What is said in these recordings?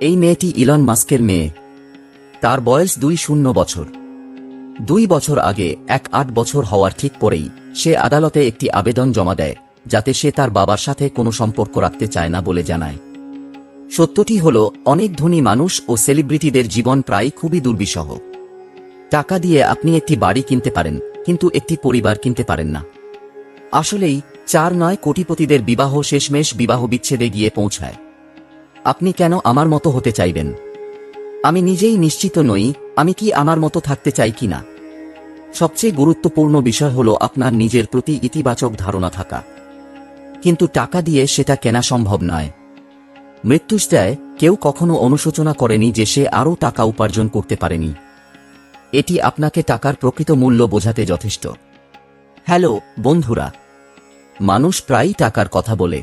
এই মেয়েটি ইলন মাস্কের মেয়ে। তার বয়স দুই শূন্য বছর। দুই বছর আগে, এক আট বছর হওয়ার ঠিক পরেই, সে আদালতে একটি আবেদন জমা দেয়, যাতে সে তার বাবার সাথে কোনো সম্পর্ক রাখতে চায় না বলে জানায়। সত্যটি হল, অনেক ধনী মানুষ ও সেলিব্রিটিদের জীবন প্রায় খুবই দুর্বিষহ। টাকা দিয়ে আপনি একটি বাড়ি কিনতে পারেন, কিন্তু একটি পরিবার কিনতে পারেন না। আসলেই, চার নয় কোটিপতিদের বিবাহ শেষমেশ বিবাহ বিচ্ছেদে গিয়ে পৌঁছায়। আপনি কেন আমার মতো হতে চাইবেন? আমি নিজেই নিশ্চিত নই, আমি কি আমার মতো থাকতে চাই কিনা সবচেয়ে গুরুত্বপূর্ণ বিষয় হল আপনার নিজের প্রতি ইতিবাচক ধারণা থাকা। কিন্তু টাকা দিয়ে সেটা কেনা সম্ভব নয়। মৃত্যুষ্টায় কেউ কখনো অনুশোচনা করেনি যে সে আরও টাকা উপার্জন করতে পারেনি। এটি আপনাকে টাকার প্রকৃত মূল্য বোঝাতে যথেষ্ট। হ্যালো, বন্ধুরা। মানুষ প্রায়ই টাকার কথা বলে।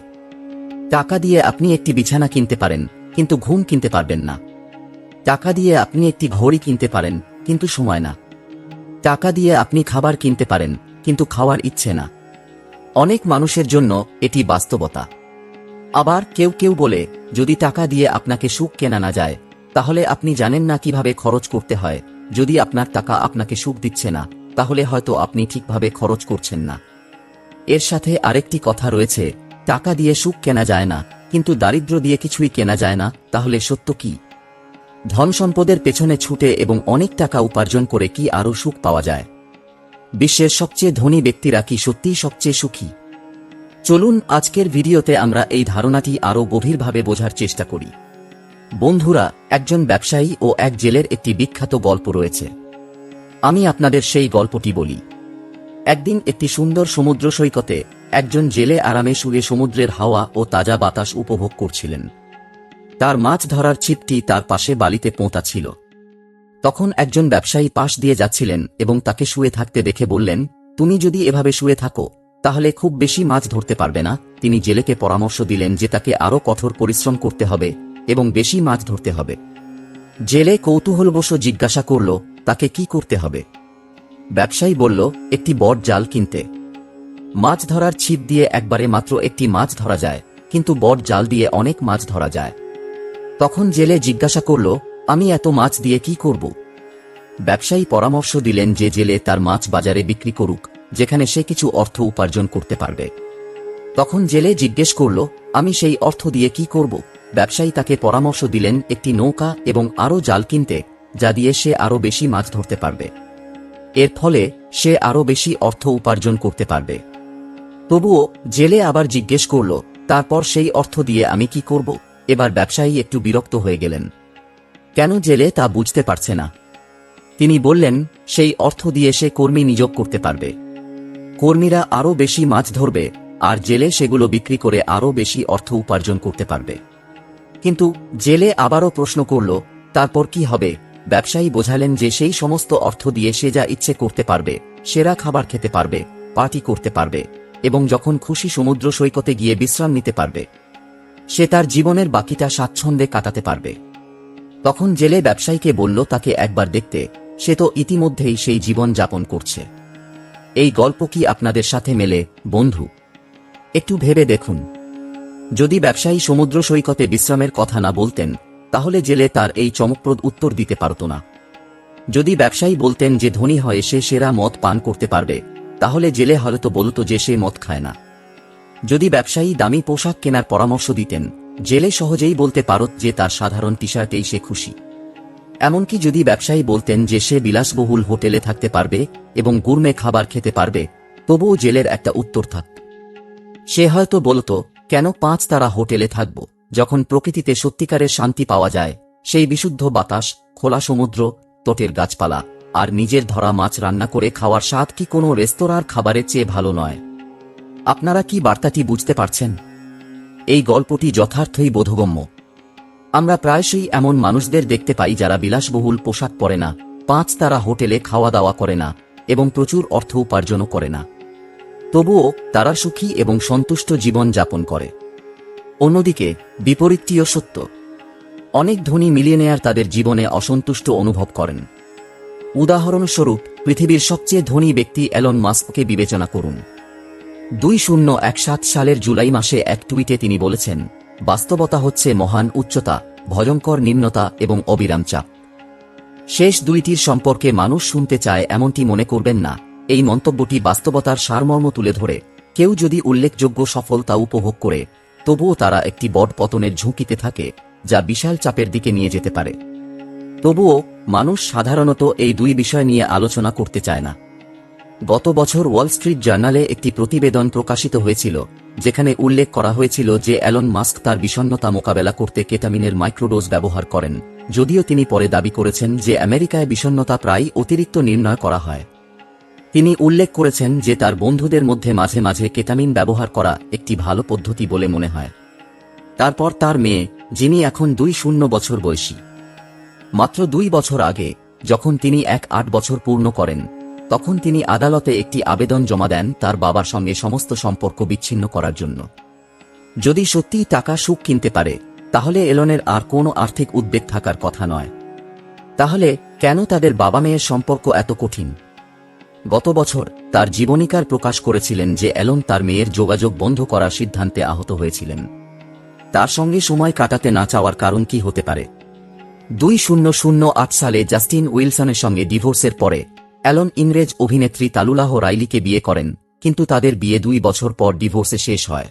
টাকা দিয়ে আপনি একটি বিছানা কিনতে পারেন, কিন্তু ঘুম কিনতে পারবেন না। টাকা দিয়ে আপনি একটি ঘড়ি কিনতে পারেন, কিন্তু সময় না। টাকা দিয়ে আপনি খাবার কিনতে পারেন, কিন্তু খাওয়ার ইচ্ছে না। অনেক মানুষের জন্য এটি বাস্তবতা। আবার কেউ কেউ বলে, যদি টাকা দিয়ে আপনাকে সুখ কেনা না যায়, তাহলে আপনি জানেন না কীভাবে খরচ করতে হয়। যদি আপনার টাকা আপনাকে সুখ দিচ্ছে না, তাহলে হয়তো আপনি ঠিকভাবে খরচ করছেন না। এর সাথে আরেকটি কথা রয়েছে টাকা দিয়ে সুখ কেনা যায় না, কিন্তু দারিদ্র দিয়ে কিছুই কেনা যায় না, তাহলে সত্য কি? ধন সম্পদের পেছনে ছুটে এবং অনেক টাকা উপার্জন করে কি আরও সুখ পাওয়া যায়? বিশ্বের সবচেয়ে ধনী ব্যক্তিরা কি সত্যিই সবচেয়ে সুখী? চলুন আজকের ভিডিওতে আমরা এই ধারণাটি আরও গভীরভাবে বোঝার চেষ্টা করি। বন্ধুরা, একজন ব্যবসায়ী ও এক জেলের একটি বিখ্যাত গল্প রয়েছে। আমি আপনাদের সেই গল্পটি বলি। একদিন একটি সুন্দর সমুদ্র সৈকতে একজন জেলে আরামে শুয়ে সমুদ্রের হাওয়া ও তাজা বাতাস উপভোগ করছিলেন। তার মাছ ধরার ছিপটি তার পাশে বালিতে পোঁতা ছিল। তখন একজন ব্যবসায়ী পাশ দিয়ে যাচ্ছিলেন এবং তাকে শুয়ে থাকতে দেখে বললেন, তুমি যদি এভাবে শুয়ে থাকো, তাহলে খুব বেশি মাছ ধরতে পারবে না। তিনি জেলেকে পরামর্শ দিলেন যে তাকে আরও কঠোর পরিশ্রম করতে হবে এবং বেশি মাছ ধরতে হবে। জেলে কৌতূহলবশ জিজ্ঞাসা করল, তাকে কি করতে হবে? ব্যবসায়ী বলল, একটি বট জাল কিনতে। মাছ ধরার ছিপ দিয়ে একবারে মাত্র একটি মাছ ধরা যায়, কিন্তু বট জাল দিয়ে অনেক মাছ ধরা যায়। তখন জেলে জিজ্ঞাসা করল, আমি এত মাছ দিয়ে কি করব? ব্যবসায়ী পরামর্শ দিলেন যে জেলে তার মাছ বাজারে বিক্রি করুক, যেখানে সে কিছু অর্থ উপার্জন করতে পারবে। তখন জেলে জিজ্ঞেস করল, আমি সেই অর্থ দিয়ে কি করব? ব্যবসায়ী তাকে পরামর্শ দিলেন, একটি নৌকা এবং আরও জাল কিনতে, যা দিয়ে সে আরও বেশি মাছ ধরতে পারবে। এর ফলে সে আরও বেশি অর্থ উপার্জন করতে পারবে। তবুও জেলে আবার জিজ্ঞেস করল, তারপর সেই অর্থ দিয়ে আমি কি করব? এবার ব্যবসায়ী একটু বিরক্ত হয়ে গেলেন। কেন জেলে তা বুঝতে পারছে না? তিনি বললেন, সেই অর্থ দিয়ে সে কর্মী নিয়োগ করতে পারবে। কর্মীরা আরও বেশি মাছ ধরবে, আর জেলে সেগুলো বিক্রি করে আরও বেশি অর্থ উপার্জন করতে পারবে। কিন্তু জেলে আবারও প্রশ্ন করল, তারপর কি হবে? ব্যবসায়ী বোঝালেন যে সেই সমস্ত অর্থ দিয়ে সে যা ইচ্ছে করতে পারবে, সেরা খাবার খেতে পারবে, পার্টি করতে পারবে। এবং যখন খুশি সমুদ্র সৈকতে গিয়ে বিশ্রাম নিতে পারবে, সে তার জীবনের বাকিটা স্বাচ্ছন্দ্যে কাটাতে পারবে। তখন জেলে ব্যবসায়ীকে বলল তাকে একবার দেখতে, সে তো ইতিমধ্যেই সেই জীবন যাপন করছে। এই গল্প কি আপনাদের সাথে মেলে, বন্ধু? একটু ভেবে দেখুন। যদি ব্যবসায়ী সমুদ্র সৈকতে বিশ্রামের কথা না বলতেন, তাহলে জেলে তার এই চমকপ্রদ উত্তর দিতে পারত না। যদি ব্যবসায়ী বলতেন যে ধনী হয়ে সে সেরা মদ পান করতে পারবে তাহলে জেলে হয়তো বলত যে সে মদ খায় না। যদি ব্যবসায়ী দামি পোশাক কেনার পরামর্শ দিতেন, জেলে সহজেই বলতে পারত যে তার সাধারণ টি শার্টেই সে খুশি। এমনকি যদি ব্যবসায়ী বলতেন যে সে বিলাসবহুল হোটেলে থাকতে পারবে এবং গুরমে খাবার খেতে পারবে, তবুও জেলের একটা উত্তর থাকত সে হয়তো বলত, কেন পাঁচ তারা হোটেলে থাকব? যখন প্রকৃতিতে সত্যিকারের শান্তি পাওয়া যায়, সেই বিশুদ্ধ বাতাস, খোলা সমুদ্র, তটের গাছপালা আর নিজের ধরা মাছ রান্না করে খাওয়ার স্বাদ কি কোনো রেস্তোরাঁর খাবারের চেয়ে ভালো নয়? আপনারা কি বার্তাটি বুঝতে পারছেন? এই গল্পটি যথার্থই বোধগম্য। আমরা প্রায়শই এমন মানুষদের দেখতে পাই যারা বিলাসবহুল পোশাক পরে না, পাঁচ তারা হোটেলে খাওয়া দাওয়া করে না এবং প্রচুর অর্থ উপার্জনও করে না। তবুও তারা সুখী এবং সন্তুষ্ট জীবন যাপন করে। অন্যদিকে, বিপরীতটিও সত্য। অনেক ধনী মিলিয়নেয়ার তাদের জীবনে অসন্তুষ্ট অনুভব করেন। উদাহরণস্বরূপ, পৃথিবীর সবচেয়ে ধনী ব্যক্তি অ্যালন মাস্ককে বিবেচনা করুন। দুই শূন্য এক সাত সালের জুলাই মাসে এক টুইটে তিনি বলেছেন, বাস্তবতা হচ্ছে মহান উচ্চতা, ভয়ঙ্কর নিম্নতা এবং অবিরাম চাপ। শেষ দুইটির সম্পর্কে মানুষ শুনতে চায় এমনটি মনে করবেন না। এই মন্তব্যটি বাস্তবতার সারমর্ম তুলে ধরে। কেউ যদি উল্লেখযোগ্য সফলতা উপভোগ করে, তবুও তারা একটি বট পতনের ঝুঁকিতে থাকে, যা বিশাল চাপের দিকে নিয়ে যেতে পারে। তবুও মানুষ সাধারণত এই দুই বিষয় নিয়ে আলোচনা করতে চায় না। গত বছর ওয়াল স্ট্রিট জার্নালে একটি প্রতিবেদন প্রকাশিত হয়েছিল, যেখানে উল্লেখ করা হয়েছিল যে অ্যালন মাস্ক তার বিষণ্নতা মোকাবেলা করতে কেটামিনের মাইক্রোডোজ ব্যবহার করেন, যদিও তিনি পরে দাবি করেছেন যে আমেরিকায় বিষণ্নতা প্রায় অতিরিক্ত নির্ণয় করা হয়। তিনি উল্লেখ করেছেন যে তার বন্ধুদের মধ্যে মাঝে মাঝে কেটামিন ব্যবহার করা একটি ভালো পদ্ধতি বলে মনে হয়। তারপর তার মেয়ে, যিনি এখন দুই শূন্য বছর বয়সী। মাত্র দুই বছর আগে, যখন তিনি এক আট বছর পূর্ণ করেন, তখন তিনি আদালতে একটি আবেদন জমা দেন তার বাবার সঙ্গে সমস্ত সম্পর্ক বিচ্ছিন্ন করার জন্য। যদি সত্যিই টাকা সুখ কিনতে পারে, তাহলে এলনের আর কোনো আর্থিক উদ্বেগ থাকার কথা নয়। তাহলে কেন তাদের বাবা মেয়ের সম্পর্ক এত কঠিন? গত বছর তার জীবনীকার প্রকাশ করেছিলেন যে অ্যালন তার মেয়ের যোগাযোগ বন্ধ করার সিদ্ধান্তে আহত হয়েছিলেন। তার সঙ্গে সময় কাটাতে না চাওয়ার কারণ কি হতে পারে? দুই শূন্য শূন্য আট সালে জাস্টিন উইলসনের সঙ্গে ডিভোর্সের পরে, অ্যালন ইংরেজ অভিনেত্রী তালুলাহ রাইলিকে বিয়ে করেন, কিন্তু তাদের বিয়ে দুই বছর পর ডিভোর্সে শেষ হয়।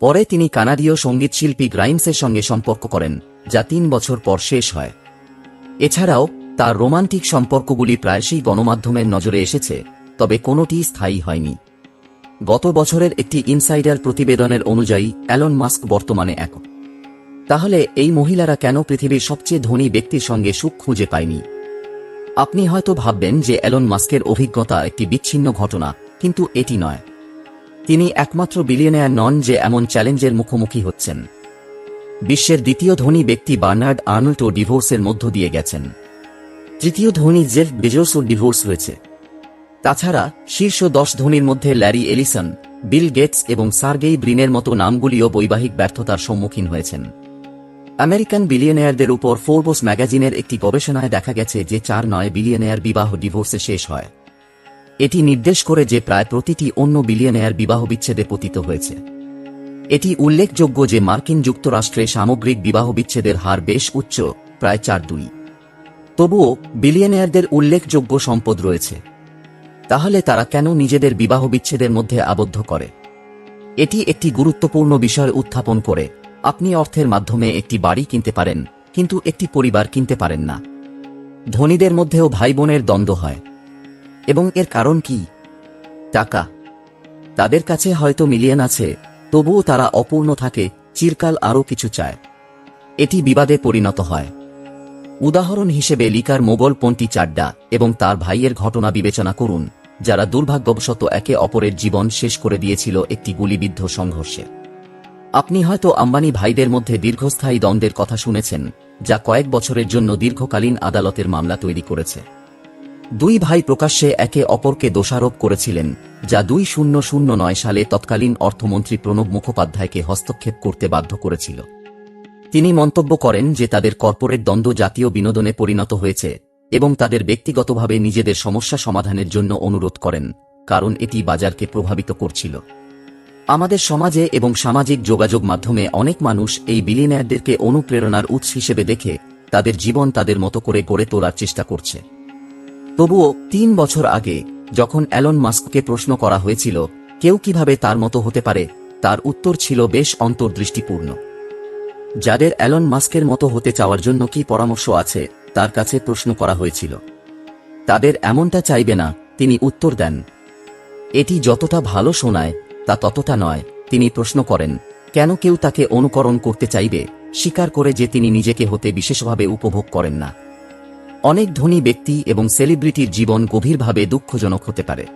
পরে তিনি কানাডীয় সঙ্গীতশিল্পী গ্রাইমসের সঙ্গে সম্পর্ক করেন, যা তিন বছর পর শেষ হয়। এছাড়াও, তার রোমান্টিক সম্পর্কগুলি প্রায়শই গণমাধ্যমের নজরে এসেছে, তবে কোনোটি স্থায়ী হয়নি। গত বছরের একটি ইনসাইডার প্রতিবেদনের অনুযায়ী, অ্যালন মাস্ক বর্তমানে এক তাহলে এই মহিলারা কেন পৃথিবীর সবচেয়ে ধনী ব্যক্তির সঙ্গে সুখ খুঁজে পায়নি? আপনি হয়তো ভাববেন যে অ্যালন মাস্কের অভিজ্ঞতা একটি বিচ্ছিন্ন ঘটনা, কিন্তু এটি নয়। তিনি একমাত্র বিলিয়নেয়ার নন যে এমন চ্যালেঞ্জের মুখোমুখি হচ্ছেন। বিশ্বের দ্বিতীয় ধনী ব্যক্তি বার্নার্ড আর্নল্টও ডিভোর্সের মধ্য দিয়ে গেছেন। তৃতীয় ধনী জেফ বেজোসও ডিভোর্স হয়েছে। তাছাড়া শীর্ষ দশ ধনীর মধ্যে ল্যারি এলিসন, বিল গেটস এবং সার্গেই ব্রিনের মতো নামগুলিও বৈবাহিক ব্যর্থতার সম্মুখীন হয়েছেন। আমেরিকান বিলিয়নেয়ারদের উপর ফোরবোস ম্যাগাজিনের একটি গবেষণায় দেখা গেছে যে চার নয় বিলিয়নেয়ার বিবাহ ডিভোর্সে শেষ হয়। এটি নির্দেশ করে যে প্রায় প্রতিটি অন্য বিলিয়নেয়ার বিবাহ বিচ্ছেদে পতিত হয়েছে। এটি উল্লেখযোগ্য যে মার্কিন যুক্তরাষ্ট্রে সামগ্রিক বিবাহ বিচ্ছেদের হার বেশ উচ্চ, প্রায় চার দুই। তবুও বিলিয়নেয়ারদের উল্লেখযোগ্য সম্পদ রয়েছে। তাহলে তারা কেন নিজেদের বিবাহ বিচ্ছেদের মধ্যে আবদ্ধ করে? এটি একটি গুরুত্বপূর্ণ বিষয় উত্থাপন করে। আপনি অর্থের মাধ্যমে একটি বাড়ি কিনতে পারেন, কিন্তু একটি পরিবার কিনতে পারেন না। ধনীদের মধ্যেও ভাই বোনের দ্বন্দ্ব হয়। এবং এর কারণ কি? টাকা। তাদের কাছে হয়তো মিলিয়ন আছে, তবুও তারা অপূর্ণ থাকে, চিরকাল আরও কিছু চায়। এটি বিবাদে পরিণত হয়। উদাহরণ হিসেবে লিকার মোগল পন্টি চাড্ডা এবং তার ভাইয়ের ঘটনা বিবেচনা করুন, যারা দুর্ভাগ্যবশত একে অপরের জীবন শেষ করে দিয়েছিল একটি গুলিবিদ্ধ সংঘর্ষে। আপনি হয়তো আম্বানি ভাইদের মধ্যে দীর্ঘস্থায়ী দ্বন্দ্বের কথা শুনেছেন, যা কয়েক বছরের জন্য দীর্ঘকালীন আদালতের মামলা তৈরি করেছে। দুই ভাই প্রকাশ্যে একে অপরকে দোষারোপ করেছিলেন, যা দুই শূন্য শূন্য নয় সালে তৎকালীন অর্থমন্ত্রী প্রণব মুখোপাধ্যায়কে হস্তক্ষেপ করতে বাধ্য করেছিল। তিনি মন্তব্য করেন যে তাদের কর্পোরেট দ্বন্দ্ব জাতীয় বিনোদনে পরিণত হয়েছে এবং তাদের ব্যক্তিগতভাবে নিজেদের সমস্যা সমাধানের জন্য অনুরোধ করেন, কারণ এটি বাজারকে প্রভাবিত করছিল। আমাদের সমাজে এবং সামাজিক যোগাযোগ মাধ্যমে অনেক মানুষ এই বিলিয়নারদেরকে অনুপ্রেরণার উৎস হিসেবে দেখে তাদের জীবন তাদের মতো করে গড়ে তোলার চেষ্টা করছে। তবুও তিন বছর আগে যখন অ্যালন মাস্ককে প্রশ্ন করা হয়েছিল, কেউ কীভাবে তার মতো হতে পারে, তার উত্তর ছিল বেশ অন্তর্দৃষ্টিপূর্ণ। যাদের অ্যালন মাস্কের মতো হতে চাওয়ার জন্য কি পরামর্শ আছে, তার কাছে প্রশ্ন করা হয়েছিল। তাদের এমনটা চাইবে না, তিনি উত্তর দেন। এটি যতটা ভালো শোনায় তা ততটা নয়, তিনি প্রশ্ন করেন, কেন কেউ তাকে অনুকরণ করতে চাইবে? স্বীকার করে যে তিনি নিজেকে হতে বিশেষভাবে উপভোগ করেন না। অনেক ধনী ব্যক্তি এবং সেলিব্রিটির জীবন গভীরভাবে দুঃখজনক হতে পারে।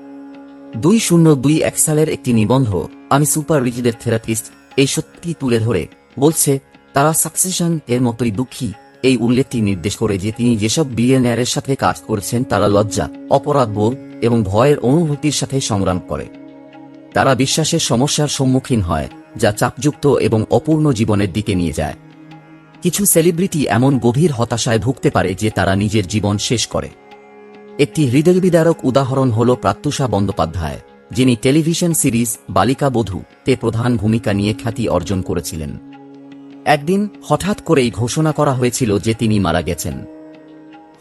দুই শূন্য দুই এক সালের একটি নিবন্ধ, আমি সুপার রিচদের থেরাপিস্ট এই সত্যি তুলে ধরে, বলছে, তারা সাকসেশন এর মতোই দুঃখী। এই উল্লেখটি নির্দেশ করে যে তিনি যেসব বিলিয়নারের সাথে কাজ করেছেন তারা লজ্জা অপরাধ বোধ এবং ভয়ের অনুভূতির সাথে সংগ্রাম করে। তারা বিশ্বাসের সমস্যার সম্মুখীন হয়, যা চাপযুক্ত এবং অপূর্ণ জীবনের দিকে নিয়ে যায়। কিছু সেলিব্রিটি এমন গভীর হতাশায় ভুগতে পারে যে তারা নিজের জীবন শেষ করে। একটি হৃদয়বিদারক উদাহরণ হল প্রাত্যুষা বন্দ্যোপাধ্যায়, যিনি টেলিভিশন সিরিজ বালিকা বধূ তে প্রধান ভূমিকা নিয়ে খ্যাতি অর্জন করেছিলেন। একদিন হঠাৎ করেই ঘোষণা করা হয়েছিল যে তিনি মারা গেছেন।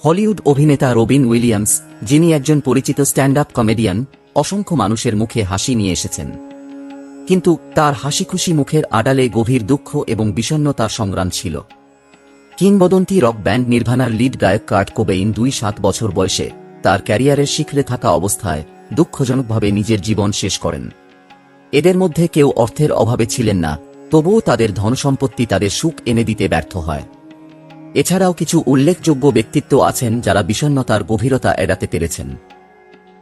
হলিউড অভিনেতা রবিন উইলিয়ামস, যিনি একজন পরিচিত স্ট্যান্ড আপ কমেডিয়ান অসংখ্য মানুষের মুখে হাসি নিয়ে এসেছেন। কিন্তু তার হাসি খুশি মুখের আড়ালে গভীর দুঃখ এবং বিষণ্নতার সংগ্রাম ছিল। কিংবদন্তি রক ব্যান্ড নির্ভানার লিড গায়ক কার্ট কোবেইন দুই সাত বছর বয়সে তার ক্যারিয়ারের শিখরে থাকা অবস্থায় দুঃখজনকভাবে নিজের জীবন শেষ করেন। এদের মধ্যে কেউ অর্থের অভাবে ছিলেন না, তবুও তাদের ধনসম্পত্তি তাদের সুখ এনে দিতে ব্যর্থ হয়। এছাড়াও কিছু উল্লেখযোগ্য ব্যক্তিত্ব আছেন যারা বিষণ্নতার গভীরতা এড়াতে পেরেছেন।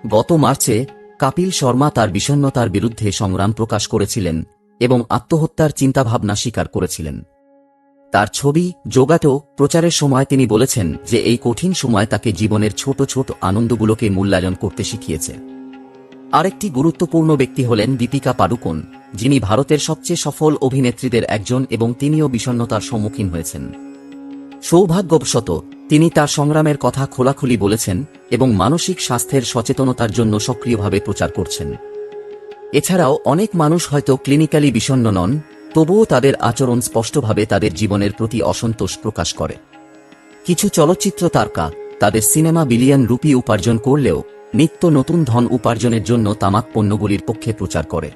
গত মার্চে কাপিল শর্মা তার বিষণ্নতার বিরুদ্ধে সংগ্রাম প্রকাশ করেছিলেন এবং আত্মহত্যার চিন্তাভাবনা স্বীকার করেছিলেন। তার ছবি যোগাটো প্রচারের সময় তিনি বলেছেন যে এই কঠিন সময় তাকে জীবনের ছোট ছোট আনন্দগুলোকে মূল্যায়ন করতে শিখিয়েছে। আরেকটি গুরুত্বপূর্ণ ব্যক্তি হলেন দীপিকা পাডুকোন, যিনি ভারতের সবচেয়ে সফল অভিনেত্রীদের একজন এবং তিনিও বিষণ্নতার সম্মুখীন হয়েছেন। সৌভাগ্যবশত, তিনি তার সংগ্রামের কথা খোলাখুলি বলেছেন এবং মানসিক স্বাস্থ্যের সচেতনতার জন্য সক্রিয়ভাবে প্রচার করছেন। এছাড়াও অনেক মানুষ হয়তো ক্লিনিক্যালি বিষণ্ণ নন, তবুও তাদের আচরণ স্পষ্টভাবে তাদের জীবনের প্রতি অসন্তোষ প্রকাশ করে। কিছু চলচ্চিত্র তারকা তাদের সিনেমা বিলিয়ন রুপি উপার্জন করলেও নিত্য নতুন ধন উপার্জনের জন্য তামাক পণ্যগুলির পক্ষে প্রচার করে।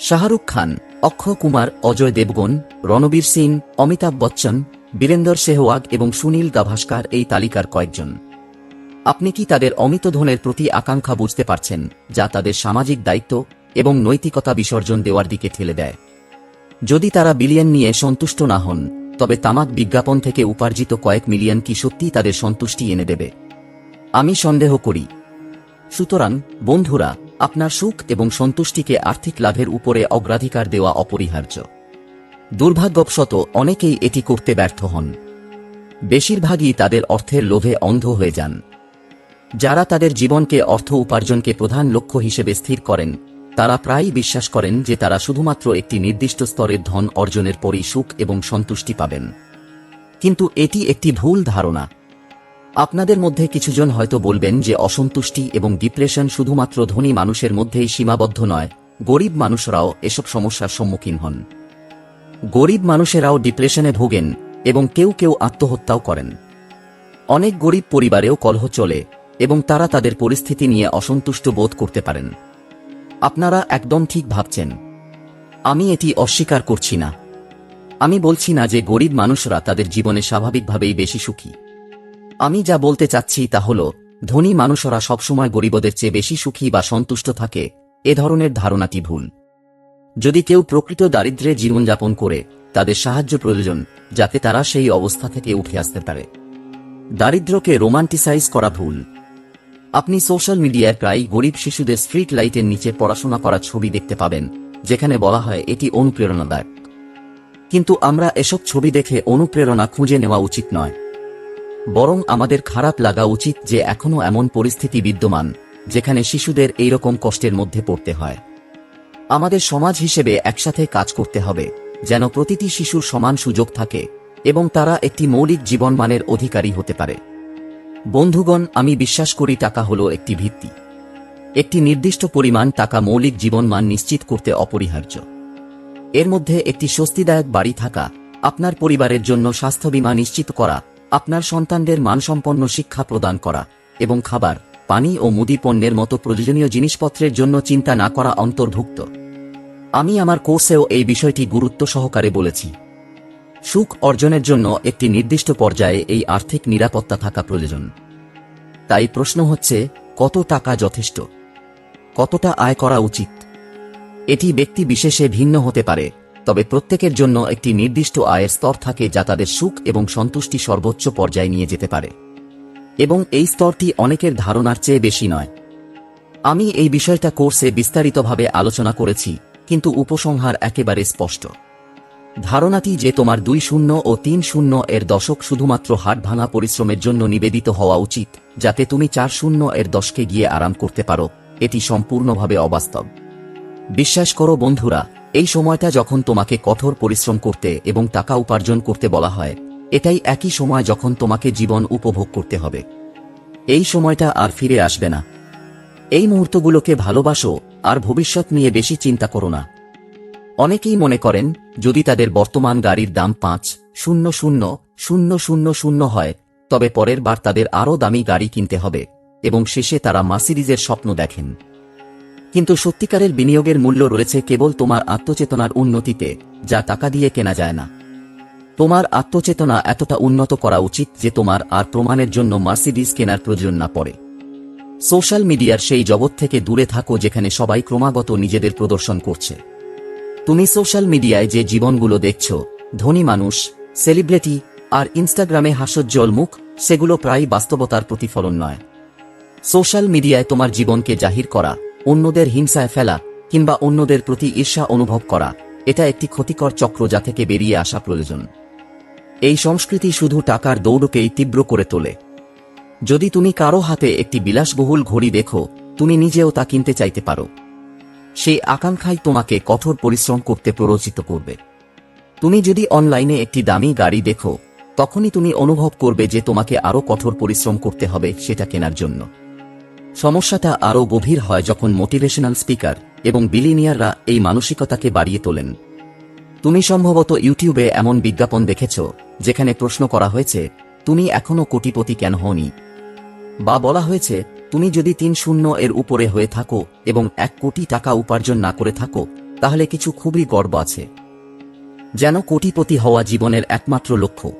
শাহরুখ খান, অক্ষয় কুমার, অজয় দেবগন, রণবীর সিং, অমিতাভ বচ্চন বীরেন্দর সেহওয়াগ এবং সুনীল গাভাস্কার এই তালিকার কয়েকজন। আপনি কি তাদের অমিত ধনের প্রতি আকাঙ্ক্ষা বুঝতে পারছেন, যা তাদের সামাজিক দায়িত্ব এবং নৈতিকতা বিসর্জন দেওয়ার দিকে ঠেলে দেয়? যদি তারা বিলিয়ন নিয়ে সন্তুষ্ট না হন, তবে তামাক বিজ্ঞাপন থেকে উপার্জিত কয়েক মিলিয়ন কি সত্যিই তাদের সন্তুষ্টি এনে দেবে? আমি সন্দেহ করি। সুতরাং, বন্ধুরা, আপনার সুখ এবং সন্তুষ্টিকে আর্থিক লাভের উপরে অগ্রাধিকার দেওয়া অপরিহার্য। দুর্ভাগ্যবশত অনেকেই এটি করতে ব্যর্থ হন। বেশিরভাগই তাদের অর্থের লোভে অন্ধ হয়ে যান। যারা তাদের জীবনকে অর্থ উপার্জনকে প্রধান লক্ষ্য হিসেবে স্থির করেন, তারা প্রায়ই বিশ্বাস করেন যে তারা শুধুমাত্র একটি নির্দিষ্ট স্তরের ধন অর্জনের পরই সুখ এবং সন্তুষ্টি পাবেন। কিন্তু এটি একটি ভুল ধারণা। আপনাদের মধ্যে কিছুজন হয়তো বলবেন যে অসন্তুষ্টি এবং ডিপ্রেশন শুধুমাত্র ধনী মানুষের মধ্যেই সীমাবদ্ধ নয়, গরিব মানুষরাও এসব সমস্যার সম্মুখীন হন। গরিব মানুষেরাও ডিপ্রেশনে ভোগেন এবং কেউ কেউ আত্মহত্যাও করেন। অনেক গরিব পরিবারেও কলহ চলে এবং তারা তাদের পরিস্থিতি নিয়ে অসন্তুষ্ট বোধ করতে পারেন। আপনারা একদম ঠিক ভাবছেন। আমি এটি অস্বীকার করছি না। আমি বলছি না যে গরিব মানুষরা তাদের জীবনে স্বাভাবিকভাবেই বেশি সুখী। আমি যা বলতে চাচ্ছি তা হল, ধনী মানুষরা সবসময় গরিবদের চেয়ে বেশি সুখী বা সন্তুষ্ট থাকে, এ ধরনের ধারণাটি ভুল। যদি কেউ প্রকৃত দারিদ্র্যে জীবনযাপন করে, তাদের সাহায্য প্রয়োজন, যাতে তারা সেই অবস্থা থেকে উঠে আসতে পারে। দারিদ্র্যকে রোমান্টিসাইজ করা ভুল। আপনি সোশ্যাল মিডিয়ায় প্রায় গরিব শিশুদের স্ট্রিট লাইটের নিচে পড়াশোনা করা ছবি দেখতে পাবেন, যেখানে বলা হয় এটি অনুপ্রেরণাদায়ক। কিন্তু আমরা এসব ছবি দেখে অনুপ্রেরণা খুঁজে নেওয়া উচিত নয়। বরং আমাদের খারাপ লাগা উচিত যে এখনও এমন পরিস্থিতি বিদ্যমান, যেখানে শিশুদের এইরকম কষ্টের মধ্যে পড়তে হয়। আমাদের সমাজ হিসেবে একসাথে কাজ করতে হবে, যেন প্রতিটি শিশুর সমান সুযোগ থাকে এবং তারা একটি মৌলিক জীবনমানের অধিকারী হতে পারে। বন্ধুগণ, আমি বিশ্বাস করি টাকা হল একটি ভিত্তি। একটি নির্দিষ্ট পরিমাণ টাকা মৌলিক জীবনমান নিশ্চিত করতে অপরিহার্য। এর মধ্যে একটি স্বস্তিদায়ক বাড়ি থাকা, আপনার পরিবারের জন্য স্বাস্থ্য বীমা নিশ্চিত করা, আপনার সন্তানদের মানসম্পন্ন শিক্ষা প্রদান করা এবং খাবার পানি ও মুদি পণ্যের মতো প্রয়োজনীয় জিনিসপত্রের জন্য চিন্তা না করা অন্তর্ভুক্ত। আমি আমার কোর্সেও এই বিষয়টি গুরুত্ব সহকারে বলেছি। সুখ অর্জনের জন্য একটি নির্দিষ্ট পর্যায়ে এই আর্থিক নিরাপত্তা থাকা প্রয়োজন। তাই প্রশ্ন হচ্ছে, কত টাকা যথেষ্ট? কতটা আয় করা উচিত? এটি ব্যক্তি বিশেষে ভিন্ন হতে পারে, তবে প্রত্যেকের জন্য একটি নির্দিষ্ট আয়ের স্তর থাকে যা তাদের সুখ এবং সন্তুষ্টি সর্বোচ্চ পর্যায়ে নিয়ে যেতে পারে। এবং এই স্তরটি অনেকের ধারণার চেয়ে বেশি নয়। আমি এই বিষয়টা কোর্সে বিস্তারিতভাবে আলোচনা করেছি, কিন্তু উপসংহার একেবারে স্পষ্ট। ধারণাটি যে তোমার দুই শূন্য ও তিন শূন্য এর দশক শুধুমাত্র হাট ভাঙা পরিশ্রমের জন্য নিবেদিত হওয়া উচিত, যাতে তুমি চার শূন্য এর দশকে গিয়ে আরাম করতে পারো, এটি সম্পূর্ণভাবে অবাস্তব। বিশ্বাস করো বন্ধুরা, এই সময়টা যখন তোমাকে কঠোর পরিশ্রম করতে এবং টাকা উপার্জন করতে বলা হয় এটাই একই সময় যখন তোমাকে জীবন উপভোগ করতে হবে। এই সময়টা আর ফিরে আসবে না। এই মুহূর্তগুলোকে ভালোবাসো আর ভবিষ্যৎ নিয়ে বেশি চিন্তা করো না। অনেকেই মনে করেন, যদি তাদের বর্তমান গাড়ির দাম পাঁচ, শূন্য শূন্য শূন্য শূন্য শূন্য হয়, তবে পরের বার তাদের আরও দামি গাড়ি কিনতে হবে এবং শেষে তারা মার্সিডিজের স্বপ্ন দেখেন। কিন্তু সত্যিকারের বিনিয়োগের মূল্য রয়েছে কেবল তোমার আত্মচেতনার উন্নতিতে, যা টাকা দিয়ে কেনা যায় না। তোমার আত্মচেতনা এতটা উন্নত করা উচিত যে তোমার আর প্রমাণের জন্য মার্সিডিজ কেনার প্রয়োজন না পড়ে। সোশ্যাল মিডিয়ার সেই জগৎ থেকে দূরে থাকো যেখানে সবাই ক্রমাগত নিজেদের প্রদর্শন করছে। তুমি সোশ্যাল মিডিয়ায় যে জীবনগুলো দেখছ, ধনী মানুষ, সেলিব্রিটি আর ইনস্টাগ্রামে হাস্যোজ্জ্বল মুখ, সেগুলো প্রায় বাস্তবতার প্রতিফলন নয়। সোশ্যাল মিডিয়ায় তোমার জীবনকে জাহির করা, অন্যদের হিংসায় ফেলা কিংবা অন্যদের প্রতি ঈর্ষা অনুভব করা, এটা একটি ক্ষতিকর চক্র যা থেকে বেরিয়ে আসা প্রয়োজন। এই সংস্কৃতি শুধু টাকার দৌড়কেই তীব্র করে তোলে। যদি তুমি কারও হাতে একটি বিলাসবহুল ঘড়ি দেখো, তুমি নিজেও তা কিনতে চাইতে পারো। সেই আকাঙ্ক্ষাই তোমাকে কঠোর পরিশ্রম করতে প্ররোচিত করবে। তুমি যদি অনলাইনে একটি দামি গাড়ি দেখো, তখনই তুমি অনুভব করবে যে তোমাকে আরও কঠোর পরিশ্রম করতে হবে সেটা কেনার জন্য। সমস্যাটা আরও গভীর হয় যখন মোটিভেশনাল স্পিকার এবং বিলিনিয়াররা এই মানসিকতাকে বাড়িয়ে তোলেন। তুমি সম্ভবত ইউটিউবে এমন বিজ্ঞাপন দেখেছ, যেখানে প্রশ্ন করা হয়েছে, তুমি এখনও কোটিপতি কেন হওনি? বা বলা হয়েছে, তুমি যদি তিন শূন্য এর উপরে হয়ে থাকো এবং এক কোটি টাকা উপার্জন না করে থাকো, তাহলে কিছু খুবই গর্ব আছে। যেন কোটিপতি হওয়া জীবনের একমাত্র লক্ষ্য।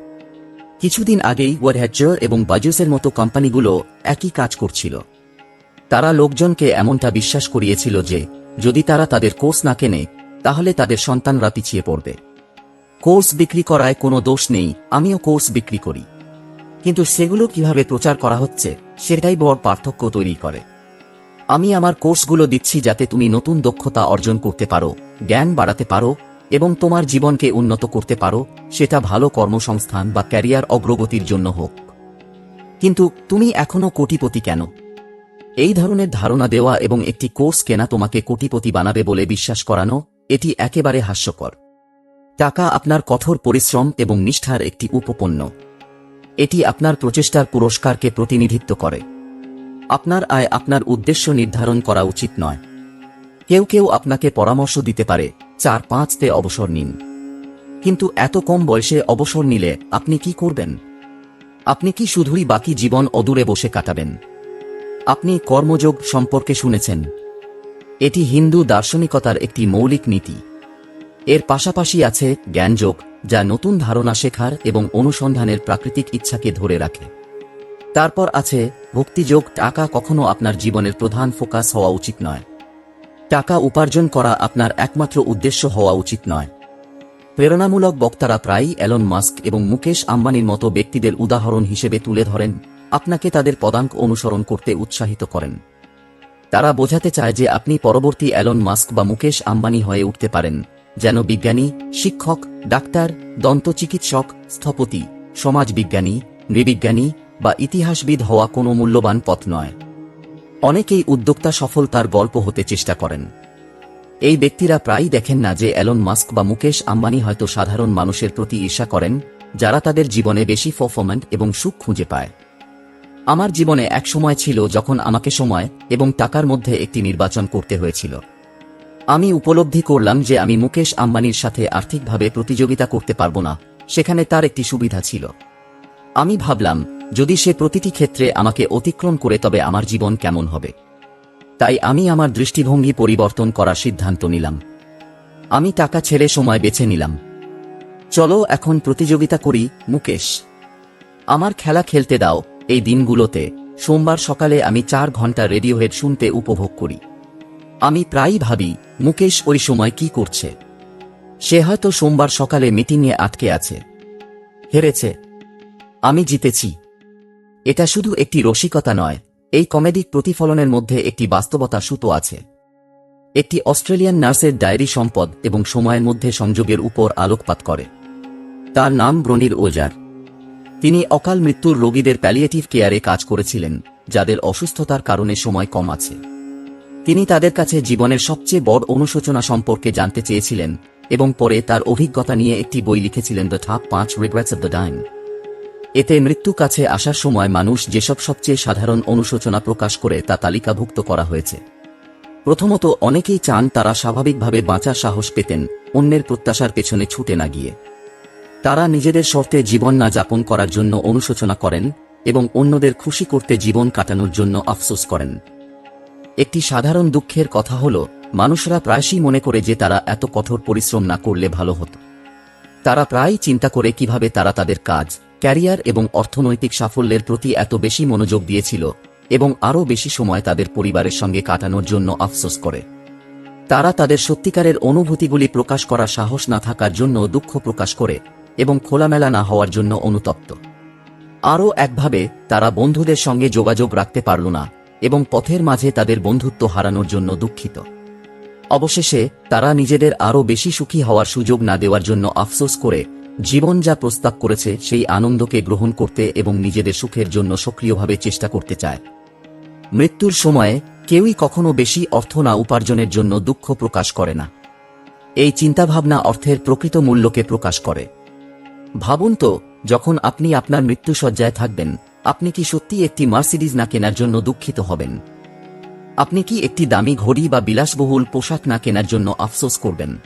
কিছুদিন আগেই ওয়ারহ্যাজার এবং বাজুসের মতো কোম্পানিগুলো একই কাজ করছিল। তারা লোকজনকে এমনটা বিশ্বাস করিয়েছিল যে, যদি তারা তাদের কোর্স না কেনে তাহলে তাদের সন্তানরা পিছিয়ে পড়বে। কোর্স বিক্রি করায় কোনো দোষ নেই, আমিও কোর্স বিক্রি করি। কিন্তু সেগুলো কীভাবে প্রচার করা হচ্ছে, সেটাই বড় পার্থক্য তৈরি করে। আমি আমার কোর্সগুলো দিচ্ছি যাতে তুমি নতুন দক্ষতা অর্জন করতে পারো, জ্ঞান বাড়াতে পারো, এবং তোমার জীবনকে উন্নত করতে পারো, সেটা ভালো কর্মসংস্থান বা ক্যারিয়ার অগ্রগতির জন্য হোক। কিন্তু তুমি এখনও কোটিপতি কেন? এই ধরনের ধারণা দেওয়া এবং একটি কোর্স কেনা তোমাকে কোটিপতি বানাবে বলে বিশ্বাস করানো এটি একেবারে হাস্যকর। টাকা আপনার কঠোর পরিশ্রম এবং নিষ্ঠার একটি উপপন্ন এটি আপনার প্রচেষ্টার পুরস্কারকে প্রতিনিধিত্ব করে। আপনার আয় আপনার উদ্দেশ্য নির্ধারণ করা উচিত নয়। কেউ কেউ আপনাকে পরামর্শ দিতে পারে, চার পাঁচতে অবসর নিন। কিন্তু এত কম বয়সে অবসর নিলে আপনি কি করবেন? আপনি কি শুধুই বাকি জীবন অদূরে বসে কাটাবেন? আপনি কর্মযোগ সম্পর্কে শুনেছেন। এটি হিন্দু দার্শনিকতার একটি মৌলিক নীতি। এর পাশাপাশি আছে জ্ঞানযোগ, যা নতুন ধারণা শেখার এবং অনুসন্ধানের প্রাকৃতিক ইচ্ছাকে ধরে রাখে। তারপর আছে ভক্তিযোগ, টাকা কখনো আপনার জীবনের প্রধান ফোকাস হওয়া উচিত নয়। টাকা উপার্জন করা আপনার একমাত্র উদ্দেশ্য হওয়া উচিত নয়। প্রেরণামূলক বক্তারা প্রায়ই অ্যালন মাস্ক এবং মুকেশ আম্বানির মতো ব্যক্তিদের উদাহরণ হিসেবে তুলে ধরেন, আপনাকে তাদের পদাঙ্ক অনুসরণ করতে উৎসাহিত করেন। তারা বোঝাতে চায় যে আপনি পরবর্তী অ্যালন মাস্ক বা মুকেশ আম্বানি হয়ে উঠতে পারেন, যেন বিজ্ঞানী, শিক্ষক, ডাক্তার দন্তচিকিৎসক স্থপতি, সমাজবিজ্ঞানী, নৃবিজ্ঞানী বা ইতিহাসবিদ হওয়া কোনো মূল্যবান পথ নয়। অনেকেই উদ্যোক্তা সফলতার গল্প হতে চেষ্টা করেন। এই ব্যক্তিরা প্রায়ই দেখেন না যে অ্যালন মাস্ক বা মুকেশ আম্বানি হয়তো সাধারণ মানুষের প্রতি ঈর্ষা করেন, যারা তাদের জীবনে বেশি পারফরমেন্ট এবং সুখ খুঁজে পায়। আমার জীবনে এক সময় ছিল যখন আমাকে সময় এবং টাকার মধ্যে একটি নির্বাচন করতে হয়েছিল। আমি উপলব্ধি করলাম যে আমি মুকেশ আম্বানির সাথে আর্থিকভাবে প্রতিযোগিতা করতে পারব না, সেখানে তার একটি সুবিধা ছিল। আমি ভাবলাম, যদি সে প্রতিটি ক্ষেত্রে আমাকে অতিক্রম করে তবে আমার জীবন কেমন হবে? তাই আমি আমার দৃষ্টিভঙ্গি পরিবর্তন করার সিদ্ধান্ত নিলাম। আমি টাকা ছেড়ে সময় বেছে নিলাম। চলো এখন প্রতিযোগিতা করি, মুকেশ। আমার খেলা খেলতে দাও। এই দিনগুলোতে সোমবার সকালে আমি চার ঘণ্টা রেডিওহেড শুনতে উপভোগ করি। আমি প্রায়ই ভাবি, মুকেশ ওই সময় কি করছে? সে হয়তো সোমবার সকালে মিটিংয়ে আটকে আছে। হেরেছে। আমি জিতেছি। এটা শুধু একটি রসিকতা নয়, এই কমেডিক প্রতিফলনের মধ্যে একটি বাস্তবতা সুতো আছে। একটি অস্ট্রেলিয়ান নার্সের ডায়েরি সম্পদ এবং সময়ের মধ্যে সংযোগের উপর আলোকপাত করে। তার নাম ব্রনির ওজার। তিনি অকাল মৃত্যুর রোগীদের প্যালিয়েটিভ কেয়ারে কাজ করেছিলেন, যাদের অসুস্থতার কারণে সময় কম আছে। তিনি তাদের কাছে জীবনের সবচেয়ে বড় অনুশোচনা সম্পর্কে জানতে চেয়েছিলেন এবং পরে তার অভিজ্ঞতা নিয়ে একটি বই লিখেছিলেন দ্য ঠাপ পাঁচ রিগ্রেটস অব দ্য ডাইন এতে মৃত্যু কাছে আসার সময় মানুষ যেসব সবচেয়ে সাধারণ অনুশোচনা প্রকাশ করে তা তালিকাভুক্ত করা হয়েছে। প্রথমত, অনেকেই চান তারা স্বাভাবিকভাবে বাঁচার সাহস পেতেন, অন্যের প্রত্যাশার পেছনে ছুটে না গিয়ে। তারা নিজেদের শর্তে জীবন না যাপন করার জন্য অনুশোচনা করেন এবং অন্যদের খুশি করতে জীবন কাটানোর জন্য আফসোস করেন। একটি সাধারণ দুঃখের কথা হল, মানুষরা প্রায়শই মনে করে যে তারা এত কঠোর পরিশ্রম না করলে ভালো হতো। তারা প্রায়ই চিন্তা করে কীভাবে তারা তাদের কাজ, ক্যারিয়ার এবং অর্থনৈতিক সাফল্যের প্রতি এত বেশি মনোযোগ দিয়েছিল এবং আরও বেশি সময় তাদের পরিবারের সঙ্গে কাটানোর জন্য আফসোস করে। তারা তাদের সত্যিকারের অনুভূতিগুলি প্রকাশ করা সাহস না থাকার জন্য দুঃখ প্রকাশ করে এবং খোলামেলা না হওয়ার জন্য অনুতপ্ত। আরও একভাবে, তারা বন্ধুদের সঙ্গে যোগাযোগ রাখতে পারল না এবং পথের মাঝে তাদের বন্ধুত্ব হারানোর জন্য দুঃখিত। অবশেষে, তারা নিজেদের আরও বেশি সুখী হওয়ার সুযোগ না দেওয়ার জন্য আফসোস করে জীবন যা প্রস্তাব করেছে সেই আনন্দকে গ্রহণ করতে এবং নিজেদের সুখের জন্য সক্রিয়ভাবে চেষ্টা করতে চায়। মৃত্যুর সময়ে, কেউই কখনো বেশি অর্থ না উপার্জনের জন্য দুঃখ প্রকাশ করে না। এই চিন্তাভাবনা অর্থের প্রকৃত মূল্যকে প্রকাশ করে। ভাবুন তো, যখন আপনি আপনার মৃত্যুসজ্জায় থাকবেন, আপনি কি সত্যি একটি মার্সিডিজ না কেনার জন্য দুঃখিত হবেন? আপনি কি একটি দামি ঘড়ি বা বিলাসবহুল পোশাক না কেনার জন্য আফসোস করবেন?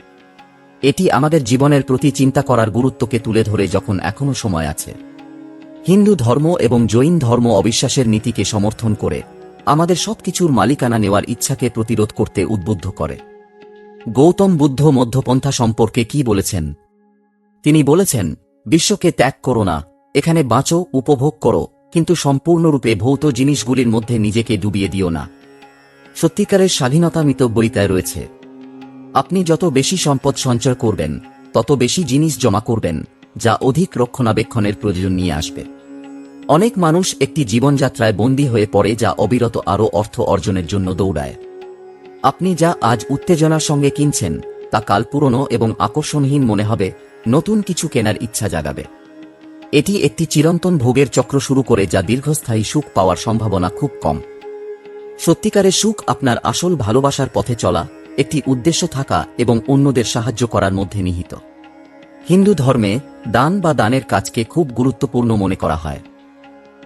এটি আমাদের জীবনের প্রতি চিন্তা করার গুরুত্বকে তুলে ধরে যখন এখনও সময় আছে। হিন্দু ধর্ম এবং জৈন ধর্ম অবিশ্বাসের নীতিকে সমর্থন করে আমাদের সবকিছুর মালিকানা নেওয়ার ইচ্ছাকে প্রতিরোধ করতে উদ্বুদ্ধ করে। গৌতম বুদ্ধ মধ্যপন্থা সম্পর্কে কি বলেছেন? তিনি বলেছেন বিশ্বকে ত্যাগ করো না। এখানে বাঁচো, উপভোগ করো, কিন্তু সম্পূর্ণরূপে ভৌত জিনিসগুলির মধ্যে নিজেকে ডুবিয়ে দিও না। সত্যিকারের স্বাধীনতা মিতব্যয়িতায় রয়েছে। আপনি যত বেশি সম্পদ সঞ্চয় করবেন, তত বেশি জিনিস জমা করবেন, যা অধিক রক্ষণাবেক্ষণের প্রয়োজন নিয়ে আসবে। অনেক মানুষ একটি জীবনযাত্রায় বন্দী হয়ে পড়ে যা অবিরত আরও অর্থ অর্জনের জন্য দৌড়ায়। আপনি যা আজ উত্তেজনার সঙ্গে কিনছেন, তা কাল পুরনো এবং আকর্ষণহীন মনে হবে নতুন কিছু কেনার ইচ্ছা জাগাবে। এটি একটি চিরন্তন ভোগের চক্র শুরু করে যা দীর্ঘস্থায়ী সুখ পাওয়ার সম্ভাবনা খুব কম। সত্যিকারের সুখ আপনার আসল ভালোবাসার পথে চলা, একটি উদ্দেশ্য থাকা এবং অন্যদের সাহায্য করার মধ্যে নিহিত। হিন্দু ধর্মে দান বা দানের কাজকে খুব গুরুত্বপূর্ণ মনে করা হয়।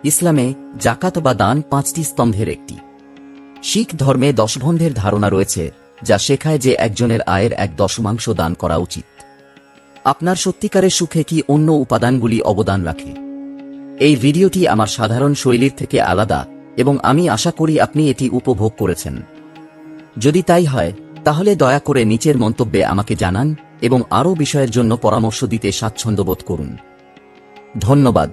ইসলামে জাকাত বা দান পাঁচটি স্তম্ভের একটি। শিখ ধর্মে দশবন্ধের ধারণা রয়েছে, যা শেখায় যে একজনের আয়ের এক দশমাংশ দান করা উচিত। আপনার সত্যিকারের সুখে কি অন্য উপাদানগুলি অবদান রাখে? এই ভিডিওটি আমার সাধারণ শৈলীর থেকে আলাদা এবং আমি আশা করি আপনি এটি উপভোগ করেছেন। যদি তাই হয়, তাহলে দয়া করে নিচের মন্তব্যে আমাকে জানান এবং আরও বিষয়ের জন্য পরামর্শ দিতে স্বাচ্ছন্দ্য বোধ করুন। ধন্যবাদ।